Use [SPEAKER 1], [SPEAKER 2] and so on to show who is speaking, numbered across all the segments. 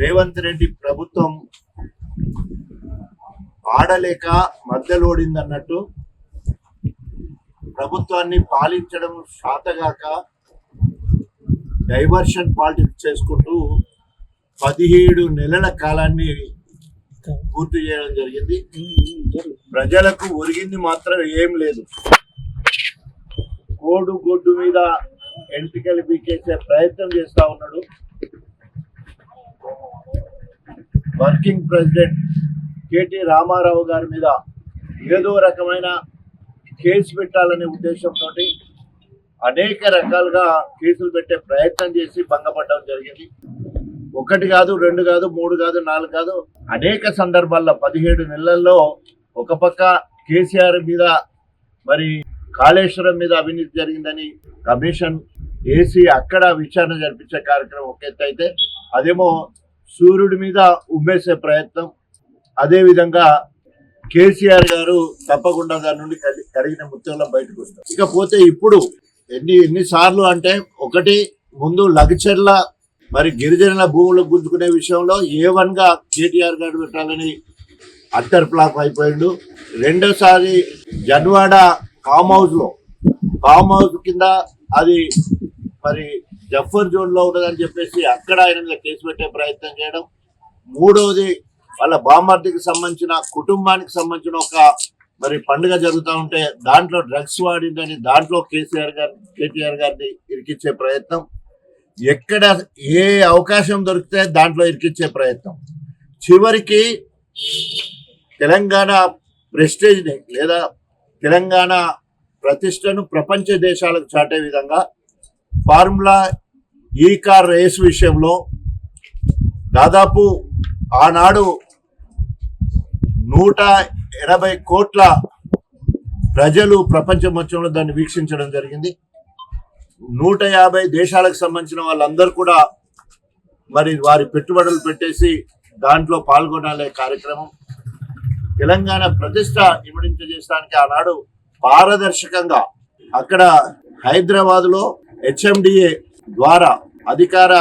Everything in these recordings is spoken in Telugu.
[SPEAKER 1] రేవంత్ రెడ్డి ప్రభుత్వం ఆడలేక మద్దలోడిందన్నట్టు అన్నట్టు ప్రభుత్వాన్ని పాలించడం శాతగాక డైవర్షన్ పాలిటిక్స్ చేసుకుంటూ పదిహేడు నెలల కాలాన్ని పూర్తి చేయడం జరిగింది. ప్రజలకు ఒరిగింది మాత్రం ఏం లేదు. కోడు గొడ్డు మీద ఎంటికలు పీకేసే ప్రయత్నం చేస్తా ఉన్నాడు. వర్కింగ్ ప్రెసిడెంట్ కేటీ రామారావు గారి మీద ఏదో రకమైన కేసు పెట్టాలనే ఉద్దేశంతో అనేక రకాలుగా కేసులు పెట్టే ప్రయత్నం చేసి భంగపడడం జరిగింది. ఒకటి కాదు రెండు కాదు మూడు కాదు నాలుగు కాదు అనేక సందర్భాల్లో పదిహేడు నెలల్లో ఒక పక్క కేసీఆర్ మీద మరి కాళేశ్వరం మీద అవినీతి జరిగిందని కమిషన్ ఏసీ అక్కడ విచారణ జరిపించే కార్యక్రమం ఒక ఎత్తు అయితే అదేమో సూర్యుడి మీద ఉమ్మేసే ప్రయత్నం. అదే విధంగా కేసీఆర్ గారు తప్పకుండా దాని నుండి కడి- కడిగిన ముత్యంలో బయటకు వస్తారు. ఇకపోతే ఇప్పుడు ఎన్ని ఎన్నిసార్లు అంటే ఒకటి ముందు లగచర్ల మరి గిరిజనుల భూములు గుంజుకునే విషయంలో ఏ వన్గా కేటీఆర్ గారు పెట్టాలని అట్టర్ ఫ్లాప్ అయిపోయిండు. రెండోసారి జన్వాడ ఫామ్ హౌస్లో ఫామ్ హౌస్ కింద అది మరి జఫర్ జోన్లో ఉన్నదని చెప్పేసి అక్కడ ఆయన మీద కేసు పెట్టే ప్రయత్నం చేయడం. మూడవది వాళ్ళ బామర్దికి సంబంధించిన కుటుంబానికి సంబంధించిన ఒక మరి పండుగ జరుగుతూ ఉంటే దాంట్లో డ్రగ్స్ వాడిందని దాంట్లో కేసీఆర్ గారు కేటీఆర్ గారిని ఇరికిచ్చే ప్రయత్నం. ఎక్కడ ఏ అవకాశం దొరికితే దాంట్లో ఇరికిచ్చే ప్రయత్నం. చివరికి తెలంగాణ ప్రెస్టేజ్ని లేదా తెలంగాణ ప్రతిష్టను ప్రపంచ దేశాలకు చాటే విధంగా ఫార్ములా ఈ కార్ రేస్ విషయంలో దాదాపు ఆనాడు నూట ఎనభై కోట్ల ప్రజలు ప్రపంచ మొత్తంలో దాన్ని వీక్షించడం జరిగింది. నూట యాభై దేశాలకు సంబంధించిన వాళ్ళందరూ కూడా మరి వారి పెట్టుబడులు పెట్టేసి దాంట్లో పాల్గొనాలే కార్యక్రమం. తెలంగాణ ప్రతిష్ట ఇమడించజేయడానికి ఆనాడు పారదర్శకంగా అక్కడ హైదరాబాద్లో హెచ్ఎండిఏ ద్వారా అధికార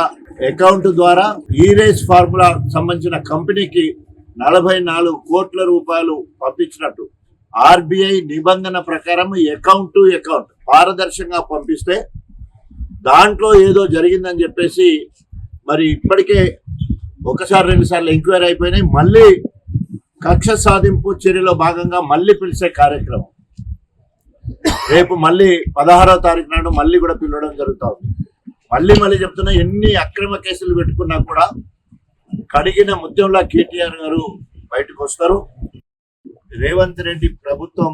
[SPEAKER 1] అకౌంట్ ద్వారా ఈ రేస్ ఫార్ములా సంబంధించిన కంపెనీకి నలభై నాలుగు కోట్ల రూపాయలు పంపించినట్టు. ఆర్బీఐ నిబంధన ప్రకారం అకౌంట్ టు అకౌంట్ పారదర్శకంగా పంపిస్తే దాంట్లో ఏదో జరిగిందని చెప్పేసి మరి ఇప్పటికే ఒకసారి రెండుసార్లు ఎంక్వైరీ అయిపోయినాయి. మళ్ళీ కక్ష సాధింపు చర్యలో భాగంగా మళ్ళీ పిలిచే కార్యక్రమం. రేపు మళ్ళీ పదహారో తారీఖు నాడు మళ్ళీ కూడా పిలవడం జరుగుతుంది మళ్ళీ మళ్ళీ చెప్తున్నా ఎన్ని అక్రమ కేసులు పెట్టుకున్నా కూడా కడిగిన ముద్దంలా కేటీఆర్ గారు బయటకు వస్తారు. రేవంత్ రెడ్డి ప్రభుత్వం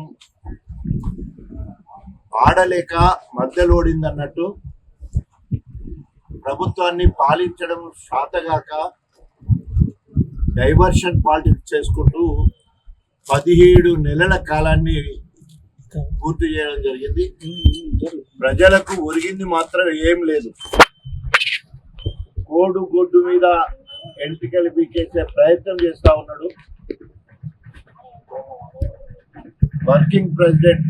[SPEAKER 1] ఆడలేక మధ్యలోడింది అన్నట్టు ప్రభుత్వాన్ని పాలించడం శాతగాక డైవర్షన్ పాలిటిక్స్ చేసుకుంటూ పదిహేడు నెలల కాలాన్ని పూర్తి చేయడం జరిగింది. ప్రజలకు ఒరిగింది మాత్రం ఏం లేదు. కోడు గొడ్డు మీద ఎంటికలు పీకేసే ప్రయత్నం చేస్తా ఉన్నాడు. వర్కింగ్ ప్రెసిడెంట్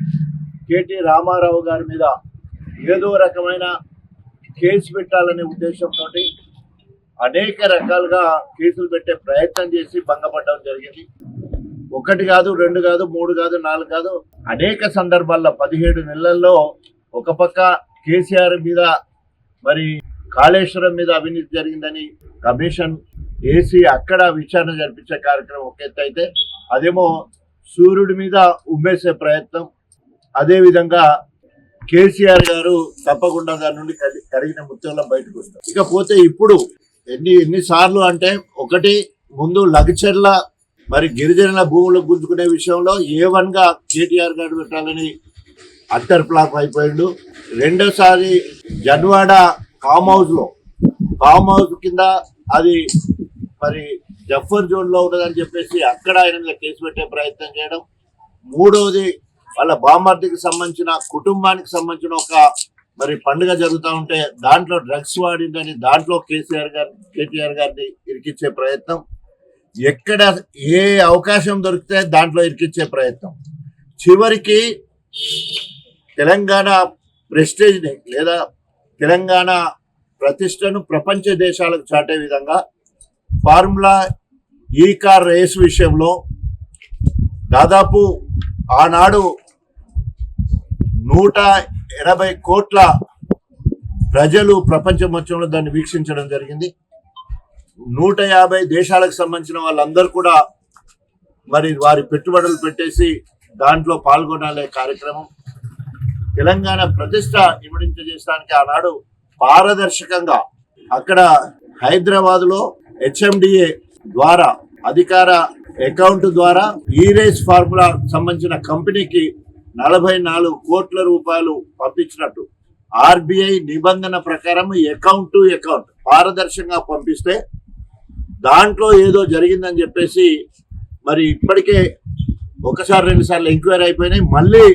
[SPEAKER 1] కేటీ రామారావు గారి మీద ఏదో రకమైన కేసు పెట్టాలనే ఉద్దేశంతో అనేక రకాలుగా కేసులు పెట్టే ప్రయత్నం చేసి భంగపడడం జరిగింది. ఒకటి కాదు రెండు కాదు మూడు కాదు నాలుగు కాదు అనేక సందర్భాల్లో పదిహేడు నెలల్లో ఒక పక్క కేసీఆర్ మీద మరి కాళేశ్వరం మీద అవినీతి జరిగిందని కమిషన్ ఏసీ అక్కడ విచారణ జరిపించే కార్యక్రమం ఒక ఎత్తు అయితే అదేమో సూర్యుడి మీద ఉమ్మేసే ప్రయత్నం. అదేవిధంగా కేసీఆర్ గారు తప్పకుండా దాని నుండి కడి- కడిగిన ముత్యంలో బయటకు వస్తారు. ఇకపోతే ఇప్పుడు ఎన్ని ఎన్నిసార్లు అంటే ఒకటి ముందు లగచర్ల మరి గిరిజనుల భూములు గుంజుకునే విషయంలో ఏ వన్గా కేటీఆర్ గారు పెట్టాలని అట్టర్ ఫ్లాప్ అయిపోయిండు. రెండోసారి జన్వాడ ఫామ్ హౌస్లో. ఫామ్ హౌస్ కింద అది మరి జఫర్ జోన్లో ఉన్నదని చెప్పేసి అక్కడ ఆయన మీద కేసు పెట్టే ప్రయత్నం చేయడం. మూడవది వాళ్ళ బామర్దికి సంబంధించిన కుటుంబానికి సంబంధించిన ఒక మరి పండుగ జరుగుతూ ఉంటే దాంట్లో డ్రగ్స్ వాడిందని దాంట్లో కేసీఆర్ గారి కేటీఆర్ గారిని ఇరికిచ్చే ప్రయత్నం. ఎక్కడ ఏ అవకాశం దొరికితే దాంట్లో ఇరికిచ్చే ప్రయత్నం. చివరికి తెలంగాణ ప్రెస్టేజ్ని లేదా తెలంగాణ ప్రతిష్టను ప్రపంచ దేశాలకు చాటే విధంగా ఫార్ములా ఈ కార్ రేస్ విషయంలో దాదాపు ఆనాడు నూట ఎనభై కోట్ల ప్రజలు ప్రపంచం మొత్తంలో దాన్ని వీక్షించడం జరిగింది. నూట యాభై దేశాలకు సంబంధించిన వాళ్ళందరూ కూడా మరి వారి పెట్టుబడులు పెట్టేసి దాంట్లో పాల్గొనాలే కార్యక్రమం. తెలంగాణ ప్రతిష్ట ఇమిడించజేయడానికి ఆనాడు పారదర్శకంగా అక్కడ హైదరాబాద్లో హెచ్ఎండిఏ ద్వారా అధికార అకౌంట్ ద్వారా ఈ రేస్ ఫార్ములా సంబంధించిన కంపెనీకి నలభై నాలుగు కోట్ల రూపాయలు పంపించినట్టు. ఆర్బిఐ నిబంధన ప్రకారం అకౌంట్ టు అకౌంట్ పారదర్శకంగా పంపిస్తే దాంట్లో ఏదో జరిగిందని చెప్పేసి మరి ఇప్పటికే ఒకసారి రెండు సార్లు ఎంక్వైరీ అయిపోయినాయి. మళ్ళీ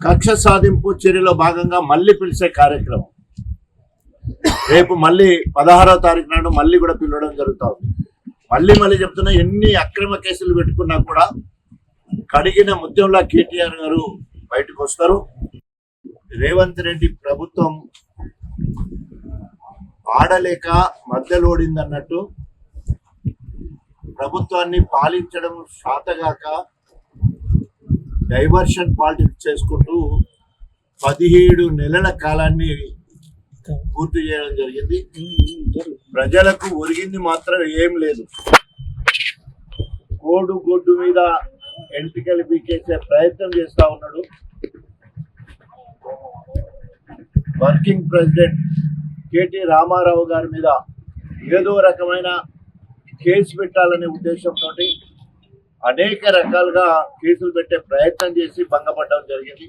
[SPEAKER 1] కక్ష సాధింపు చర్యలో భాగంగా మళ్ళీ పిలిచే కార్యక్రమం. రేపు మళ్ళీ పదహారో తారీఖు నాడు మళ్ళీ కూడా పిలవడం జరుగుతుంది. మళ్ళీ మళ్ళీ చెప్తున్నా ఎన్ని అక్రమ కేసులు పెట్టుకున్నా కూడా కడిగిన ముత్యంలా కేటీఆర్ గారు బయటకు వస్తారు. రేవంత్ రెడ్డి ప్రభుత్వం ఆడలేక మధ్యలోడింది అన్నట్టు ప్రభుత్వాన్ని పాలించడం శాతగాక డైవర్షన్ పాలిటిక్స్ చేసుకుంటూ పదిహేడు నెలల కాలాన్ని పూర్తి చేయడం జరిగింది. ప్రజలకు ఒరిగింది మాత్రం ఏం లేదు. కోడు గొడ్డు మీద ఎంటికలు పీకేసే ప్రయత్నం చేస్తా ఉన్నాడు. వర్కింగ్ ప్రెసిడెంట్ కేటీ రామారావు గారి మీద ఏదో రకమైన కేసు పెట్టాలనే ఉద్దేశంతో అనేక రకాలుగా కేసులు పెట్టే ప్రయత్నం చేసి భంగపడడం జరిగింది.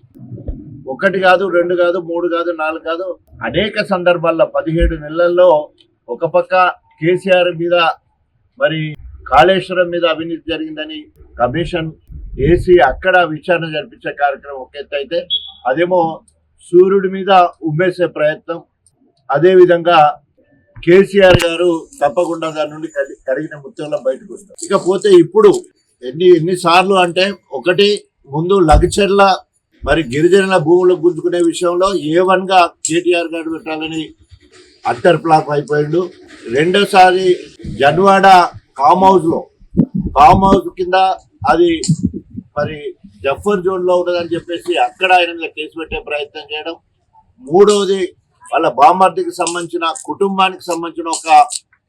[SPEAKER 1] ఒకటి కాదు రెండు కాదు మూడు కాదు నాలుగు కాదు అనేక సందర్భాల్లో పదిహేడు నెలల్లో ఒక పక్క కేసీఆర్ మీద మరి కాళేశ్వరం మీద అవినీతి జరిగిందని కమిషన్ వేసి అక్కడ విచారణ జరిపించే కార్యక్రమం ఒక ఎత్తు అయితే అదేమో సూర్యుడి మీద ఉమ్మేసే ప్రయత్నం. అదేవిధంగా కేసీఆర్ గారు తప్పకుండా దాని నుండి కడి- కడిగిన ముత్యంలో బయటకు వస్తారు. ఇకపోతే ఇప్పుడు ఎన్ని ఎన్నిసార్లు అంటే ఒకటి ముందు లగచర్ల మరి గిరిజనుల భూములు గుంజుకునే విషయంలో ఏ వన్గా కేటీఆర్ గారు పెట్టాలని అట్టర్ ఫ్లాప్ అయిపోయిండు. రెండోసారి జన్వాడ ఫామ్ హౌస్లో ఫామ్ హౌస్ కింద అది మరి జఫర్ జోన్లో ఉన్నదని చెప్పేసి అక్కడ ఆయన మీద కేసు పెట్టే ప్రయత్నం చేయడం. మూడవది వాళ్ళ బామర్దికి సంబంధించిన కుటుంబానికి సంబంధించిన ఒక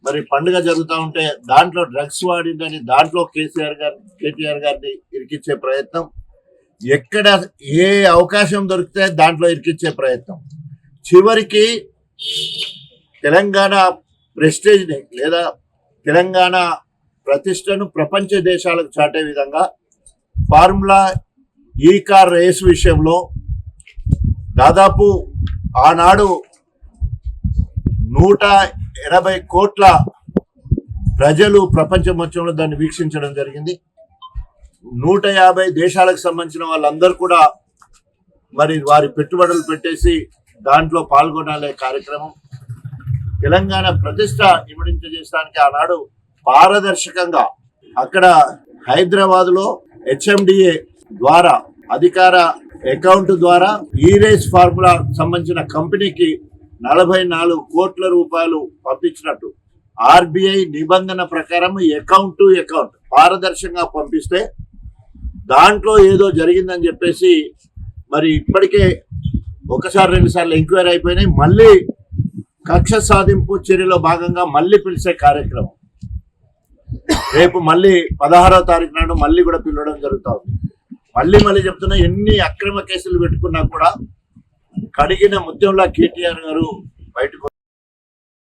[SPEAKER 1] మరి పండుగ జరుగుతూ ఉంటే దాంట్లో డ్రగ్స్ వాడిందని దాంట్లో కేసీఆర్ గారు కేటీఆర్ గారిని ఇరికిచ్చే ప్రయత్నం. ఎక్కడ ఏ అవకాశం దొరికితే దాంట్లో ఇరికిచ్చే ప్రయత్నం. చివరికి తెలంగాణ ప్రెస్టేజ్ని లేదా తెలంగాణ ప్రతిష్టను ప్రపంచ దేశాలకు చాటే విధంగా ఫార్ములా ఈ కార్ రేస్ విషయంలో దాదాపు ఆనాడు నూట ఎనభై కోట్ల ప్రజలు ప్రపంచం మొత్తంలో దాన్ని వీక్షించడం జరిగింది. నూట యాభై దేశాలకు సంబంధించిన వాళ్ళందరూ కూడా మరి వారి పెట్టుబడులు పెట్టేసి దాంట్లో పాల్గొనాలే కార్యక్రమం. తెలంగాణ ప్రతిష్ట ఇమిడించజేయడానికి ఆనాడు పారదర్శకంగా అక్కడ హైదరాబాద్లో హెచ్ఎండిఏ ద్వారా అధికార అకౌంట్ ద్వారా ఈ ఫార్ములా సంబంధించిన కంపెనీకి నలభై నాలుగు కోట్ల రూపాయలు పంపించినట్టు. ఆర్బిఐ నిబంధన ప్రకారం అకౌంట్ టు అకౌంట్ పారదర్శకంగా పంపిస్తే దాంట్లో ఏదో జరిగిందని చెప్పేసి మరి ఇప్పటికే ఒకసారి రెండుసార్లు ఎంక్వైరీ అయిపోయినాయి. మళ్ళీ కక్ష సాధింపు చర్యలో భాగంగా మళ్ళీ పిలిచే కార్యక్రమం. రేపు మళ్ళీ పదహారవ తారీఖు నాడు మళ్ళీ కూడా పిలవడం జరుగుతుంది మళ్ళీ మళ్ళీ చెప్తున్నా ఎన్ని అక్రమ కేసులు పెట్టుకున్నా కూడా కడిగిన ముత్యంలా కేటీఆర్ గారు బయటకు